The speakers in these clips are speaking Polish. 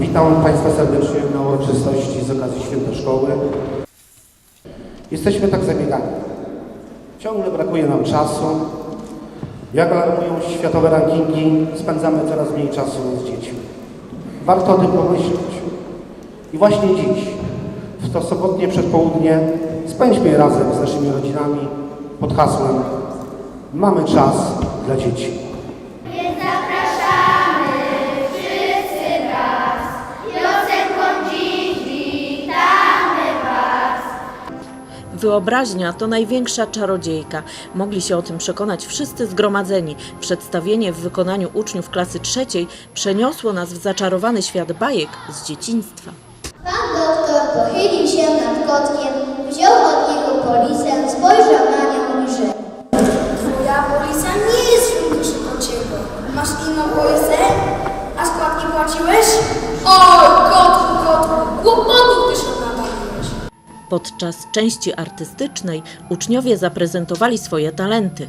Witam Państwa serdecznie na uroczystości z okazji Święta Szkoły. Jesteśmy tak zabiegani. Ciągle brakuje nam czasu. Jak alarmują światowe rankingi, spędzamy coraz mniej czasu z dziećmi. Warto o tym pomyśleć. I właśnie dziś, w to sobotnie przedpołudnie, spędźmy razem z naszymi rodzinami pod hasłem Mamy czas dla dzieci. Wyobraźnia to największa czarodziejka. Mogli się o tym przekonać wszyscy zgromadzeni. Przedstawienie w wykonaniu uczniów klasy trzeciej przeniosło nas w zaczarowany świat bajek z dzieciństwa. Pan doktor pochylił się nad kotkiem, wziął od niego polisę, spojrzał na nią i rzekł. Twoja polisa nie jest funduszu kociego. Masz inną polisę? A składki płaciłeś? Oj, Podczas części artystycznej uczniowie zaprezentowali swoje talenty.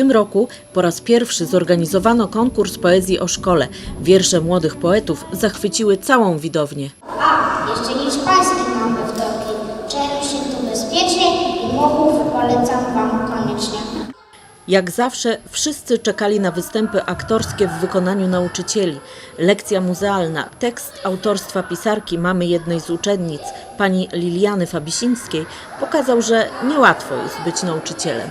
Tym roku po raz pierwszy zorganizowano konkurs poezji o szkole. Wiersze młodych poetów zachwyciły całą widownię. A, jeszcze hiszpański mam wtorki. Czuję się tu bezpiecznie i mochów polecam Wam koniecznie. Jak zawsze wszyscy czekali na występy aktorskie w wykonaniu nauczycieli. Lekcja muzealna, tekst autorstwa pisarki mamy jednej z uczennic, pani Liliany Fabisińskiej, pokazał, że niełatwo jest być nauczycielem.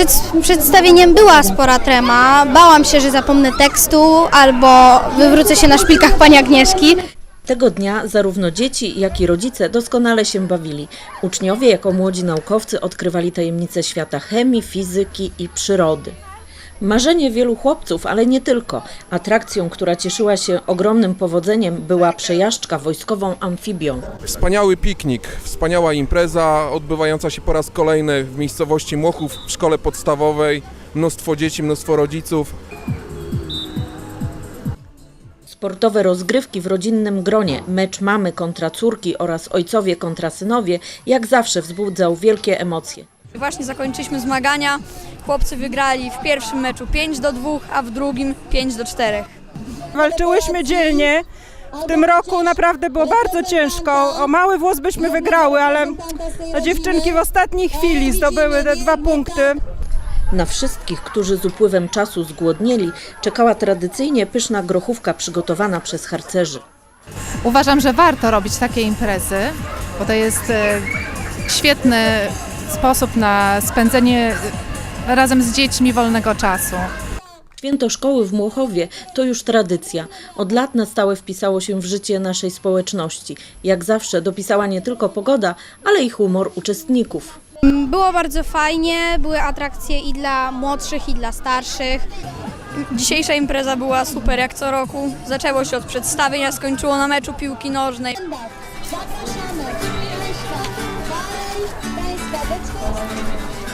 Przed przedstawieniem była spora trema. Bałam się, że zapomnę tekstu albo wywrócę się na szpilkach pani Agnieszki. Tego dnia zarówno dzieci, jak i rodzice doskonale się bawili. Uczniowie jako młodzi naukowcy odkrywali tajemnice świata chemii, fizyki i przyrody. Marzenie wielu chłopców, ale nie tylko. Atrakcją, która cieszyła się ogromnym powodzeniem, była przejażdżka wojskową amfibią. Wspaniały piknik, wspaniała impreza odbywająca się po raz kolejny w miejscowości Mochów w szkole podstawowej. Mnóstwo dzieci, mnóstwo rodziców. Sportowe rozgrywki w rodzinnym gronie, mecz mamy kontra córki oraz ojcowie kontra synowie, jak zawsze wzbudzał wielkie emocje. Właśnie zakończyliśmy zmagania. Chłopcy wygrali w pierwszym meczu 5 do 2, a w drugim 5 do 4. Walczyłyśmy dzielnie. W tym roku naprawdę było bardzo ciężko. O mały włos byśmy wygrały, ale te dziewczynki w ostatniej chwili zdobyły te dwa punkty. Na wszystkich, którzy z upływem czasu zgłodnieli, czekała tradycyjnie pyszna grochówka przygotowana przez harcerzy. Uważam, że warto robić takie imprezy, bo to jest e, świetny sposób na spędzenie e, razem z dziećmi wolnego czasu. Święto szkoły w Młochowie to już tradycja. Od lat na stałe wpisało się w życie naszej społeczności. Jak zawsze dopisała nie tylko pogoda, ale i humor uczestników. Było bardzo fajnie, były atrakcje i dla młodszych, i dla starszych. Dzisiejsza impreza była super jak co roku. Zaczęło się od przedstawień, a skończyło na meczu piłki nożnej. Zapraszamy. Nice, that's good.